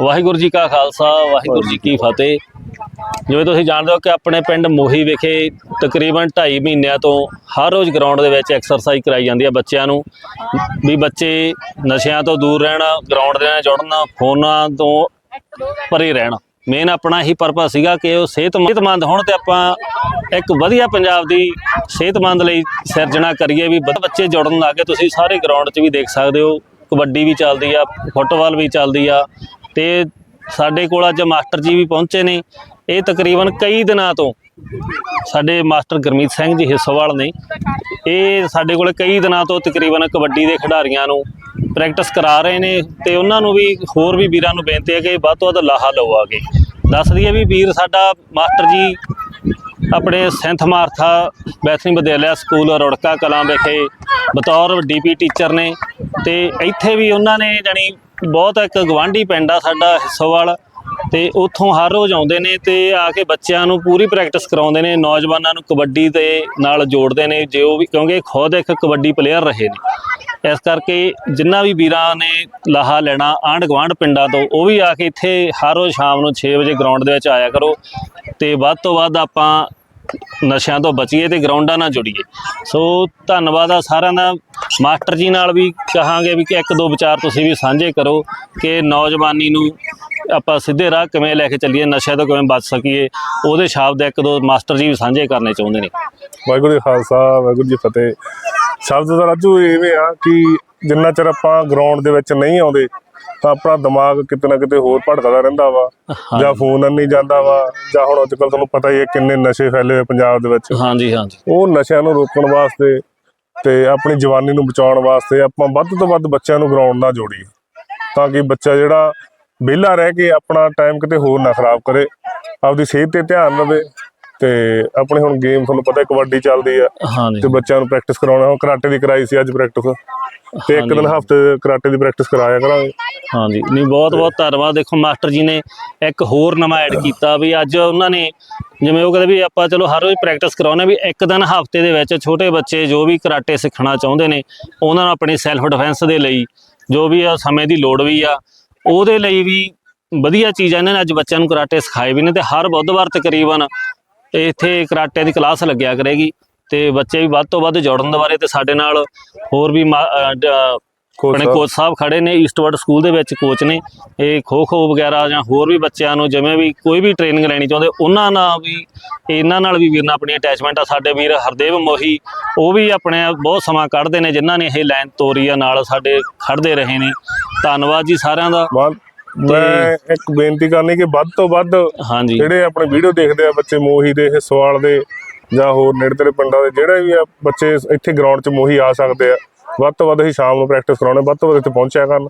ਵਾਹਿਗੁਰੂ ਜੀ ਕਾ ਖਾਲਸਾ, ਵਾਹਿਗੁਰੂ ਜੀ ਕੀ ਫਤਿਹ। ਜਿਵੇਂ ਤੁਸੀਂ ਜਾਣਦੇ ਹੋ ਕਿ ਆਪਣੇ ਪਿੰਡ ਮੋਹੀ ਵਿਖੇ ਤਕਰੀਬਨ 2.5 ਮਹੀਨਿਆਂ ਤੋਂ ਹਰ ਰੋਜ਼ ਗਰਾਊਂਡ ਦੇ ਵਿੱਚ ਐਕਸਰਸਾਈਜ਼ ਕਰਾਈ ਜਾਂਦੀ ਹੈ ਬੱਚਿਆਂ ਨੂੰ। ਵੀ ਬੱਚੇ ਨਸ਼ਿਆਂ ਤੋਂ ਦੂਰ ਰਹਿਣ ਗਰਾਊਂਡ ਦੇ ਨਾਲ ਜੁੜਨ, ਫੋਨਾਂ ਤੋਂ ਪਰੇ ਰਹਿਣ। ਮੇਨ ਆਪਣਾ ਹੀ ਪਰਪਸ ਸੀਗਾ ਕਿ ਉਹ ਸਿਹਤਮੰਦ ਸਿਹਤਮੰਦ ਹੋਣ ਤੇ ਆਪਾਂ ਇੱਕ ਵਧੀਆ ਪੰਜਾਬ ਦੀ ਸਿਹਤਮੰਦ ਲਈ ਸਿਰਜਣਾ ਕਰੀਏ ਵੀ ਬੱਚੇ ਜੁੜਨ ਲੱਗੇ। ਤੁਸੀਂ ਸਾਰੇ ਗਰਾਊਂਡ 'ਚ ਵੀ ਦੇਖ ਸਕਦੇ ਹੋ, ਕਬੱਡੀ ਵੀ ਚੱਲਦੀ ਆ, ਫੁੱਟਬਾਲ ਵੀ ਚੱਲਦੀ ਆ ਤੇ ਸਾਡੇ ਕੋਲ ਅੱਜ ਮਾਸਟਰ ਜੀ ਵੀ ਪਹੁੰਚੇ ਨੇ। ਇਹ ਤਕਰੀਬਨ ਕਈ ਦਿਨਾਂ ਤੋਂ ਸਾਡੇ ਮਾਸਟਰ ਗੁਰਮੀਤ ਸਿੰਘ ਜੀ ਹਿੱਸੋਵਾਲ ਨੇ। ਇਹ ਸਾਡੇ ਕੋਲ ਕਈ ਦਿਨਾਂ ਤੋਂ ਤਕਰੀਬਨ ਕਬੱਡੀ ਦੇ ਖਿਡਾਰੀਆਂ ਨੂੰ ਪ੍ਰੈਕਟਿਸ ਕਰਾ ਰਹੇ ਨੇ ਤੇ ਉਹਨਾਂ ਨੂੰ ਵੀ ਹੋਰ ਵੀ ਵੀਰਾਂ ਨੂੰ ਬੇਨਤੀ ਹੈ ਕਿ ਵੱਧ ਤੋਂ ਵੱਧ ਲਾਹਾ ਲਓ ਆਗੇ ਦੱਸ ਦਈਏ ਵੀ ਵੀਰ ਸਾਡਾ ਮਾਸਟਰ ਜੀ ਆਪਣੇ ਸੈਂਥ ਮਾਰਥਾ ਬੈਥਨੀ ਵਿਦਿਆਲਿਆ ਸਕੂਲ ਰੁੜਕਾ ਕਲਾਂ ਵਿਖੇ ਬਤੌਰ ਡੀਪੀ ਟੀਚਰ ਨੇ ਤੇ ਇੱਥੇ ਵੀ ਉਹਨਾਂ ਨੇ ਜਾਣੀ ਬਹੁਤ ਇੱਕ ਗਵਾਂਢੀ ਪਿੰਡ ਆ ਸਾਡਾ ਹਿੱਸੋਵਾਲ ਤੇ ਉੱਥੋਂ ਹਰ ਰੋਜ਼ ਆਉਂਦੇ ਨੇ ਤੇ ਆ ਕੇ ਬੱਚਿਆਂ ਨੂੰ ਪੂਰੀ ਪ੍ਰੈਕਟਿਸ ਕਰਾਉਂਦੇ ਨੇ, ਨੌਜਵਾਨਾਂ ਨੂੰ ਕਬੱਡੀ ਦੇ ਨਾਲ ਜੋੜਦੇ ਨੇ, ਜੋ ਵੀ ਕਿਉਂਕਿ ਖੁਦ ਇੱਕ ਕਬੱਡੀ ਪਲੇਅਰ ਰਹੇ ਨੇ। ਇਸ ਕਰਕੇ ਜਿੰਨਾ ਵੀ ਵੀਰਾਂ ਨੇ ਲਾਹਾ ਲੈਣਾ ਆਂਢ ਗੁਆਂਢ ਪਿੰਡਾਂ ਤੋਂ, ਉਹ ਵੀ ਆ ਕੇ ਇੱਥੇ ਹਰ ਰੋਜ਼ ਸ਼ਾਮ ਨੂੰ 6 ਵਜੇ ਗਰਾਊਂਡ ਦੇ ਵਿੱਚ ਆਇਆ ਕਰੋ। ਤੇ ਵੱਧ ਤੋਂ ਵੱਧ ਆਪਾਂ ਨਸ਼ਿਆਂ ਤੋਂ ਬਚੀਏ ਤੇ ਗਰਾਊਂਡਾਂ ਨਾਲ ਜੁੜੀਏ। ਸੋ ਧੰਨਵਾਦ ਆ ਸਾਰਿਆਂ ਦਾ। ਮਾਸਟਰ ਜੀ ਨਾਲ ਵੀ ਕਹਾਂਗੇ ਵੀ ਕਿ ਇੱਕ ਦੋ ਵਿਚਾਰ ਤੁਸੀਂ ਵੀ ਸਾਂਝੇ ਕਰੋ ਕਿ ਨੌਜਵਾਨੀ ਨੂੰ ਆਪਾਂ ਸਿੱਧੇ ਰਾਹ ਕਿਵੇਂ ਲੈ ਕੇ ਚੱਲੀਏ, ਨਸ਼ਿਆਂ ਤੋਂ ਕਿਵੇਂ ਬਚ ਸਕੀਏ, ਉਹਦੇ ਸ਼ਬਦ ਇੱਕ ਦੋ ਮਾਸਟਰ ਜੀ ਵੀ ਸਾਂਝੇ ਕਰਨੇ ਚਾਹੁੰਦੇ ਨੇ। ਵਾਹਿਗੁਰੂ ਜੀ ਖਾਲਸਾ, ਵਾਹਿਗੁਰੂ ਜੀ ਫਤਿਹ। ਸ਼ਬਦ ਦਾ ਰਾਜੂ ਐਵੇਂ ਆ ਕਿ ਜਿੰਨਾ ਚਿਰ ਆਪਾਂ ਗਰਾਊਂਡ ਦੇ ਵਿੱਚ ਨਹੀਂ ਆਉਂਦੇ ਤਾਂ ਆਪਣਾ ਦਿਮਾਗ ਕਿਤੇ ਨਾ ਕਿਤੇ ਹੋਰ ਭਟਕਦਾ ਰਹਿੰਦਾ ਵਾ। ਜਾਂ ਫੋਨ ਨਹੀਂ ਜਾਂਦਾ ਵਾ ਜਾਂ ਹੁਣ ਅੱਜ ਕੱਲ ਤੁਹਾਨੂੰ ਪਤਾ ਹੀ ਹੈ ਕਿੰਨੇ ਨਸ਼ੇ ਫੈਲੇ ਹੋਏ ਪੰਜਾਬ ਦੇ ਵਿੱਚ। ਹਾਂਜੀ ਹਾਂਜੀ। ਉਹ ਨਸ਼ਿਆਂ ਨੂੰ ਰੋਕਣ ਵਾਸਤੇ ਤੇ ਆਪਣੀ ਜਵਾਨੀ ਨੂੰ ਬਚਾਉਣ ਵਾਸਤੇ ਆਪਾਂ ਵੱਧ ਤੋਂ ਵੱਧ ਬੱਚਿਆਂ ਨੂੰ ਗਰਾਊਂਡ ਨਾਲ ਜੋੜੀਏ। ਤਾਂ ਕਿ ਬੱਚਾ ਜਿਹੜਾ ਵਿਹਲਾ ਰਹਿ ਕੇ ਆਪਣਾ ਟਾਈਮ ਕਿਤੇ ਹੋਰ ਨਾ ਖਰਾਬ ਕਰੇ ਆਪਦੀ ਸਿਹਤ ਤੇ ਧਿਆਨ ਦੇਵੇ। ਤੇ ਆਪਣੇ ਹੁਣ ਗੇਮ ਤੁਹਾਨੂੰ ਪਤਾ ਕਬੱਡੀ ਚੱਲਦੀ ਆ ਹਾਂਜੀ। ਤੇ ਬੱਚਿਆਂ ਨੂੰ ਪ੍ਰੈਕਟਿਸ ਕਰਾਉਣਾ ਹੁਣ ਕਰਾਟੇ ਦੀ ਕਰਾਈ ਸੀ ਅੱਜ ਪ੍ਰੈਕਟਿਸ ਤੇ ਇੱਕ ਦਿਨ ਹਫ਼ਤੇ ਕਰਾਟੇ ਦੀ ਪ੍ਰੈਕਟਿਸ ਕਰਾਇਆ ਕਰਾਂਗੇ। ਹਾਂਜੀ। ਨਹੀਂ ਬਹੁਤ ਬਹੁਤ ਧੰਨਵਾਦ। ਦੇਖੋ ਮਾਸਟਰ ਜੀ ਨੇ ਇੱਕ ਹੋਰ ਨਵਾਂ ਐਡ ਕੀਤਾ ਵੀ ਅੱਜ ਉਹਨਾਂ ਨੇ ਜਿਵੇਂ ਉਹ ਕਹਿੰਦੇ ਵੀ ਆਪਾਂ ਚਲੋ ਹਰ ਰੋਜ਼ ਪ੍ਰੈਕਟਿਸ ਕਰਾਉਨੇ ਵੀ ਇੱਕ ਦਿਨ ਹਫ਼ਤੇ ਦੇ ਵਿੱਚ ਛੋਟੇ ਬੱਚੇ ਜੋ ਵੀ ਕਰਾਟੇ ਸਿੱਖਣਾ ਚਾਹੁੰਦੇ ਨੇ ਉਹਨਾਂ ਨੂੰ ਆਪਣੀ ਸੈਲਫ ਡਿਫੈਂਸ ਦੇ ਲਈ ਜੋ ਵੀ ਆ ਸਮੇਂ ਦੀ ਲੋੜ ਵੀ ਆ ਉਹਦੇ ਲਈ ਵੀ ਵਧੀਆ ਚੀਜ਼ ਆ ਇਹਨਾਂ ਨੇ ਅੱਜ ਬੱਚਿਆਂ ਨੂੰ ਕਰਾਟੇ ਸਿਖਾਏ ਵੀ ਨੇ ਤੇ ਹਰ ਬੁੱਧਵਾਰ ਤਕਰੀਬਨ ਇੱਥੇ ਕਰਾਟੇ ਦੀ ਕਲਾਸ ਲੱਗਿਆ ਕਰੇਗੀ ਤੇ ਬੱਚੇ ਵੀ ਵੱਧ ਤੋਂ ਵੱਧ ਜੁੜਨ ਦੇ ਬਾਰੇ ਤੇ ਸਾਡੇ ਨਾਲ ਹੋਰ ਵੀ ਮਾ- ਅਹ ਡ- ਕੋਚ ਆਪਣੇ ਸਾਹਿਬ। ਕੋਚ ਸਾਹਿਬ ਖੜੇ ਨੇ ਈਸਟਵਰਡ ਸਕੂਲ ਦੇ ਵਿੱਚ ਕੋਚ ਨੇ। ਇਹ ਖੋ ਖੋ ਵਗੈਰਾ ਜਾਂ ਹੋਰ ਵੀ ਬੱਚਿਆਂ ਨੂੰ ਜਿਵੇਂ ਵੀ ਕੋਈ ਵੀ ਟ੍ਰੇਨਿੰਗ ਲੈਣੀ ਚਾਹੁੰਦੇ ਉਹਨਾਂ ਨਾਲ ਵੀ ਇਹਨਾਂ ਨਾਲ ਵੀ ਵੀਰ ਨਾਲ ਆਪਣੀ ਅਟੈਚਮੈਂਟ ਆ। ਸਾਡੇ ਵੀਰ ਹਰਦੇਵ ਮੋਹੀ ਉਹ ਵੀ ਆਪਣੇ ਬਹੁਤ ਸਮਾਂ ਕੱਢਦੇ ਨੇ ਜਿਨ੍ਹਾਂ ਨੇ ਇਹ ਲਾਈਨ ਤੋਰੀ ਆ ਨਾਲ ਸਾਡੇ ਖੜਦੇ ਰਹੇ ਨੇ। ਧੰਨਵਾਦ ਜੀ ਸਾਰਿਆਂ ਦਾ। ਬਾਅਦ ਮੈਂ ਇੱਕ ਬੇਨਤੀ ਕਰਨੀ ਕਿ ਵੱਧ ਤੋਂ ਵੱਧ ਹਾਂਜੀ। ਜਿਹੜੇ ਆਪਣੇ ਵੀਡੀਓ ਦੇਖਦੇ ਆ ਬੱਚੇ ਮੋਹੀ ਦੇ ਹਿੱਸੋਵਾਲ ਦੇ ਜਾਂ ਹੋਰ ਨੇੜੇ ਤੇੜੇ ਪਿੰਡਾਂ ਦੇ ਜਿਹੜੇ ਵੀ ਆ ਬੱਚੇ ਇੱਥੇ ਗਰਾਊਂਡ 'ਚ ਮੋਹੀ ਆ ਸਕਦੇ ਆ ਵੱਧ ਤੋਂ ਵੱਧ ਅਸੀਂ ਸ਼ਾਮ ਨੂੰ ਪ੍ਰੈਕਟਿਸ ਕਰਾਉਣੇ ਵੱਧ ਤੋਂ ਵੱਧ ਇੱਥੇ ਪਹੁੰਚਿਆ ਕਰਨ।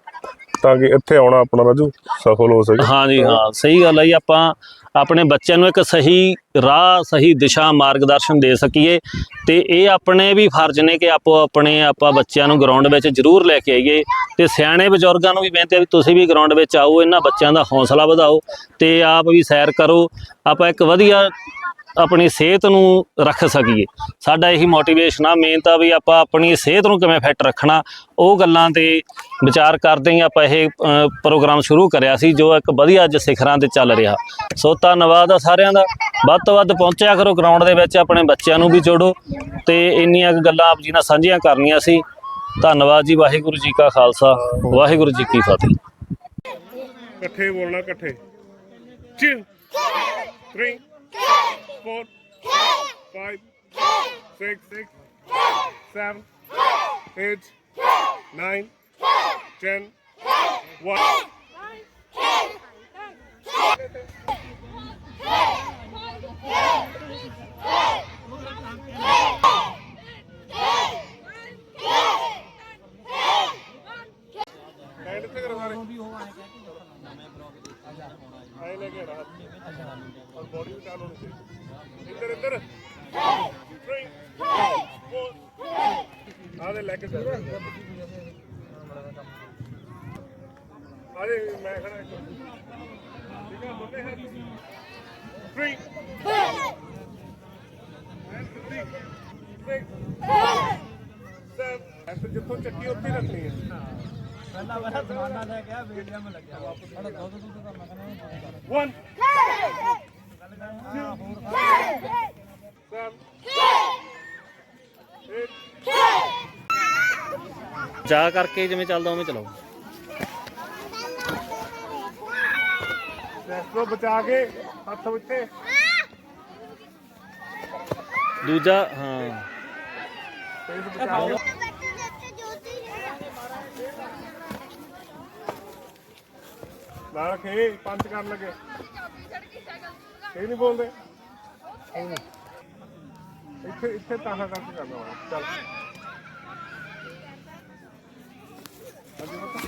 ਤਾਂ ਕਿ ਇੱਥੇ ਆਉਣਾ ਆਪਣਾ ਰਾਜੂ, ਸਫਲ ਹੋ ਸਕੇ। ਹਾਂਜੀ ਹਾਂ, ਸਹੀ ਗੱਲ ਹੈ ਜੀ, ਆਪਾਂ ਆਪਣੇ ਬੱਚਿਆਂ ਨੂੰ ਇੱਕ ਸਹੀ ਰਾਹ, ਸਹੀ ਦਿਸ਼ਾ ਮਾਰਗਦਰਸ਼ਨ ਦੇ ਸਕੀਏ ਤੇ ਇਹ ਆਪਣੇ ਵੀ ਫਰਜ਼ ਨੇ ਕਿ ਆਪੋ ਆਪਣੇ, ਆਪਾਂ ਬੱਚਿਆਂ ਨੂੰ ਗਰਾਊਂਡ ਵਿੱਚ ਜ਼ਰੂਰ ਲੈ ਕੇ ਆਈਏ ਤੇ ਸਿਆਣੇ ਬਜ਼ੁਰਗਾਂ ਨੂੰ ਵੀ ਬੇਨਤੀ ਹੈ ਵੀ ਤੁਸੀਂ ਵੀ ਗਰਾਊਂਡ ਵਿੱਚ ਆਓ, ਇਹਨਾਂ ਬੱਚਿਆਂ ਦਾ ਹੌਸਲਾ ਵਧਾਓ ਤੇ ਆਪ ਵੀ ਸੈਰ ਕਰੋ। ਆਪਾਂ ਇੱਕ ਵਧੀਆ ਆਪਣੀ ਸਿਹਤ ਨੂੰ ਰੱਖ ਸਕੀਏ। ਸਾਡਾ ਇਹੀ ਮੋਟੀਵੇਸ਼ਨ ਆ ਮੇਨ ਤਾਂ ਵੀ ਆਪਾਂ ਆਪਣੀ ਸਿਹਤ ਨੂੰ ਕਿਵੇਂ ਫਿੱਟ ਰੱਖਣਾ, ਉਹ ਗੱਲਾਂ ਤੇ ਵਿਚਾਰ ਕਰਦੇ ਹੀ। ਆਪਾਂ ਇਹ ਪ੍ਰੋਗਰਾਮ ਸ਼ੁਰੂ ਕਰਿਆ ਸੀ, ਜੋ ਇੱਕ ਵਧੀਆ ਅੱਜ ਸਿਖਰਾਂ ਤੇ ਚੱਲ ਰਿਹਾ। ਸੋ ਧੰਨਵਾਦ ਆ ਸਾਰਿਆਂ ਦਾ। ਵੱਧ ਤੋਂ ਵੱਧ ਪਹੁੰਚਿਆ ਕਰੋ ਗਰਾਊਂਡ ਦੇ ਵਿੱਚ, ਆਪਣੇ ਬੱਚਿਆਂ ਨੂੰ ਵੀ ਜੋੜੋ ਤੇ ਇੰਨੀਆਂ ਗੱਲਾਂ ਆਪ ਜੀ ਨਾਲ ਸਾਂਝੀਆਂ ਕਰਨੀਆਂ ਸੀ। ਧੰਨਵਾਦ ਜੀ, ਵਾਹਿਗੁਰੂ ਜੀ ਕਾ ਖਾਲਸਾ, ਵਾਹਿਗੁਰੂ ਜੀ ਕੀ ਫਤਿਹ। ਇਕੱਠੇ ਬੋਲਣਾ ਇਕੱਠੇ। 2 3 four, five, six, ਚਾਲੂ ਹੋਣੀ ਚਾਹੀਦੀ। ਇੱਧਰ ਇੱਧਰ। 3 4 ਆ ਦੇ ਲੈ ਕੇ ਚੱਲ ਆ ਦੇ ਮੈਂ ਖੜਾ ਠੀਕ ਆ ਦੋਨੇ ਹੱਥ 3 6 7 ਜਿੱਥੋਂ ਚੱਕੀ ਉੱਥੇ ਹੀ ਰੱਖਣੀ ਹੈ। ਪਹਿਲਾਂ ਪਹਿਲਾਂ ਸਮਾਨਾ ਲੈ ਕੇ ਆ ਵੇਲਿਆ ਮੈਂ ਲੱਗਿਆ। ਸਾਡਾ ਦੁੱਧ ਦੁੱਧ ਦਾ ਮੈਂ ਕਹਿੰਦਾ 1 ਜਾ ਕਰਕੇ ਜਿਵੇਂ ਚੱਲਦਾ ਉਵੇਂ ਚਲਾਓ ਰੈਸਟੋ ਬਚਾ ਕੇ ਹੱਥ ਉੱਤੇ ਦੂਜਾ ਹਾਂ ਫੇਸ ਬਚਾ ਕੇ ਪੰਜ ਕਰਨ ਲੱਗੇ। ਇਹ ਨਹੀਂ ਬੋਲਦੇ। ਇੱਥੇ ਇੱਥੇ ਤਾਹਾ ਕਰਕੇ ਕਰਨਾ ਚੱਲ। ਹਾਂਜੀ ਬਤਾ